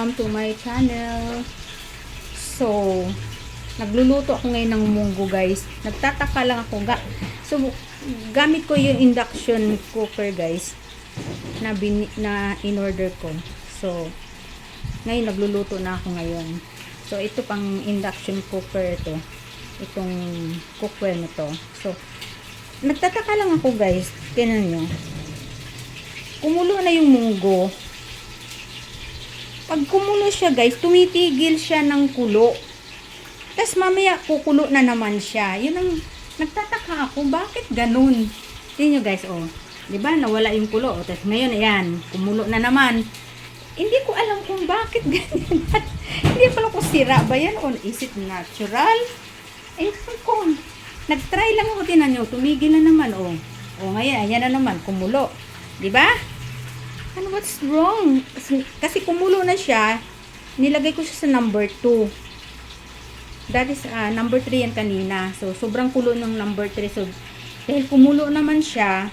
Welcome to my channel. So, nagluluto ako ngayon ng munggo guys. Nagtataka lang ako. Ga so, gamit ko yung induction cooker guys na, na in-order ko. So, ngayon nagluluto na ako ngayon. So, ito pang induction cooker ito. Itong cookware na to. So, nagtataka lang ako guys. Tinan nyo. Kumulo na yung munggo. Pag kumulo siya guys, tumitigil siya ng kulo. Tapos mamaya kukulo na naman siya. Yun ang nagtataka ako, bakit ganun? Tingnan nyo guys, oh. 'Di ba nawala yung kulo. Oh, Tapos ngayon, ayan, kumulo na naman. Hindi ko alam kung bakit ganyan. Hindi ko alam kung sira ba yan o is it natural? Ayun ko. Nag-try lang ako, tinan nyo, tumigil na naman, oh. Oh, ngayon, ayan na naman, kumulo. 'Di ba? Ano what's wrong? Kasi, kasi kumulo na siya, nilagay ko siya sa number 2. That is ah, number 3 yan kanina. So, sobrang kulo ng number 3. So, dahil kumulo naman siya,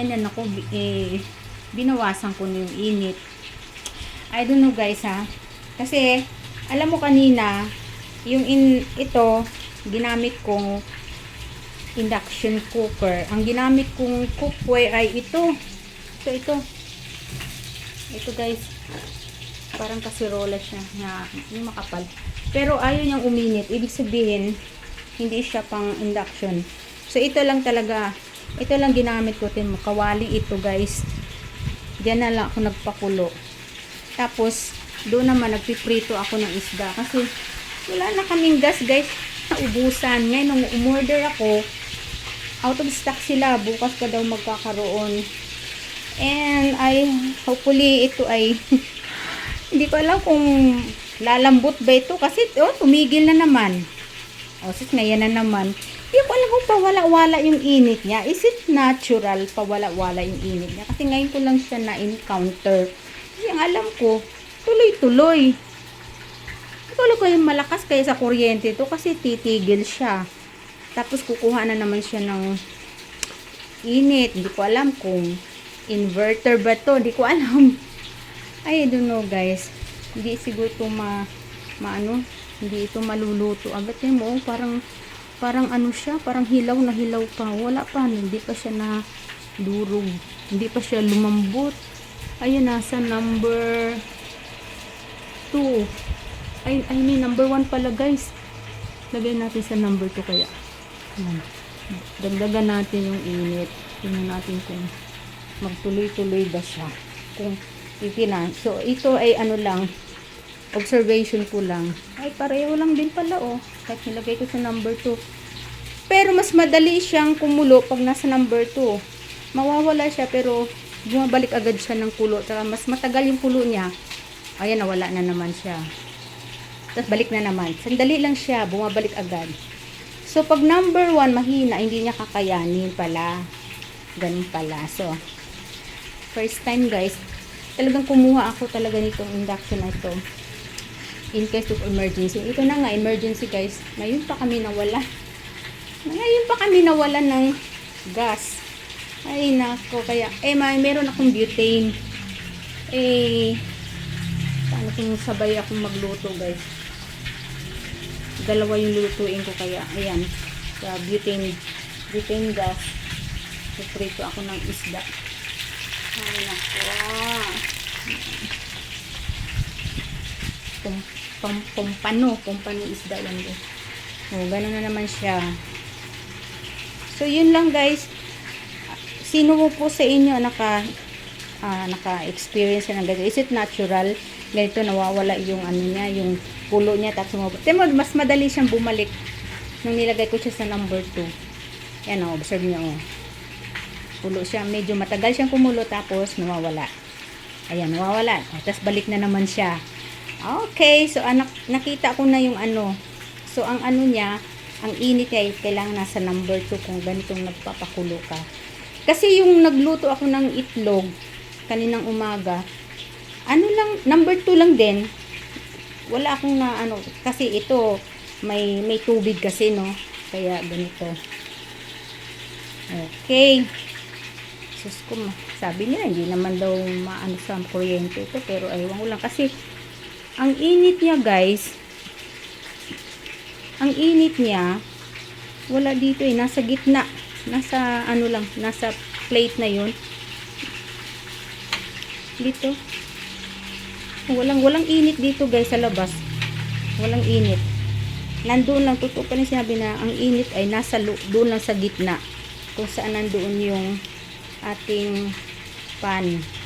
and then ako, eh, binawasan ko na yung init. I don't know guys ha. Kasi, alam mo kanina, yung in, ito, ginamit kong induction cooker. Ang ginamit kong cookware ay ito. Ito, ito. Ito guys. Parang kasirola siya na yung makapal. Pero ayaw niyang uminit. Ibig sabihin, hindi siya pang induction. So, ito lang talaga. Ito lang ginamit ko. Tin mo, kawali ito guys. Diyan na lang ako nagpakulo. Tapos, doon naman nagpiprito ako ng isda. Kasi, wala na kaming gas guys. Naubusan. Ngayon, nung umorder ako, out of stock sila. Bukas ka daw magkakaroon. And I, hopefully, ito ay, hindi ko alam kung lalambot ba ito. Kasi, oh, tumigil na naman. O, sis, ngayon na naman. Hindi ko alam kung pawala-wala yung init niya. Is it natural pawala-wala yung init niya? Kasi ngayon ko lang siya na-encounter. Kasi ang alam ko, tuloy-tuloy. Hindi ko alam kung malakas kaya sa kuryente ito kasi titigil siya. Tapos kukuha na naman siya ng init. Hindi ko alam kung inverter ba to. Hindi ko alam. I don't know guys. Hindi siguro ito ma, maano, hindi ito maluluto. Agad mo, oh, parang parang ano siya, parang hilaw na hilaw pa. Wala pa, hindi pa siya na durog. Hindi pa siya lumambot. Ayun, nasa number 2. Ay, I mean, number 1 pala guys. Lagay natin sa number 2 kaya. Ayan. Dagdagan natin yung init. Tingnan natin kung magtuloy-tuloy ba siya. Kung titinan. So, ito ay ano lang, observation ko lang. Ay, pareho lang din pala, oh. Kahit nilagay ko sa number 2. Pero, mas madali siyang kumulo pag nasa number 2. Mawawala siya, pero bumabalik agad siya ng kulo. Saka mas matagal yung kulo niya. Ayan, nawala na naman siya. Tapos balik na naman. Sandali lang siya, bumabalik agad. So, pag number 1, mahina, hindi niya kakayanin pala. Ganun pala. So, first time guys, talagang kumuha ako talaga nitong induction na ito. In case of emergency. Ito na nga, emergency guys. Ngayon pa kami nawala. Ngayon pa kami nawala ng gas. Ay, nako. Kaya, eh, may, meron akong butane. Eh, paano kung sabay akong magluto guys? Dalawa yung lutuin ko kaya, ayan, sa butane, butane gas. Puprito ako ng isda. Ay, pum, pumpano, pumpano isda yan guys. O, gano'n na naman siya. So, yun lang guys. Sino po sa inyo naka ah, naka-experience na ng ganito? Is it natural? Ganito nawawala yung ano niya, yung pulo niya tapos sumabot. Temo, mas madali siyang bumalik nung nilagay ko siya sa number 2. Yan o, observe niyo o. Pulo siya, medyo matagal siyang kumulo tapos nawawala. Ayan, nawawala. Tapos balik na naman siya. Okay, so anak, nakita ko na yung ano. So, ang ano niya, ang init niya, kailangan nasa number 2 kung ganitong nagpapakulo ka. Kasi yung nagluto ako ng itlog kaninang umaga, ano lang, number 2 lang din. Wala akong na ano, kasi ito, may, may tubig kasi, no? Kaya ganito. Okay. Sus ko, sabi nila, hindi naman daw maano sa kuryente ito. Pero aywan ko lang. Kasi, ang init niya, guys, ang init niya, wala dito eh. Nasa gitna. Nasa, ano lang, nasa plate na yun. Dito. Walang, walang init dito, guys, sa labas. Walang init. Nandoon lang, totoo pa rin sinabi na ang init ay nasa doon lang sa gitna. Kung saan nandoon yung ating pan.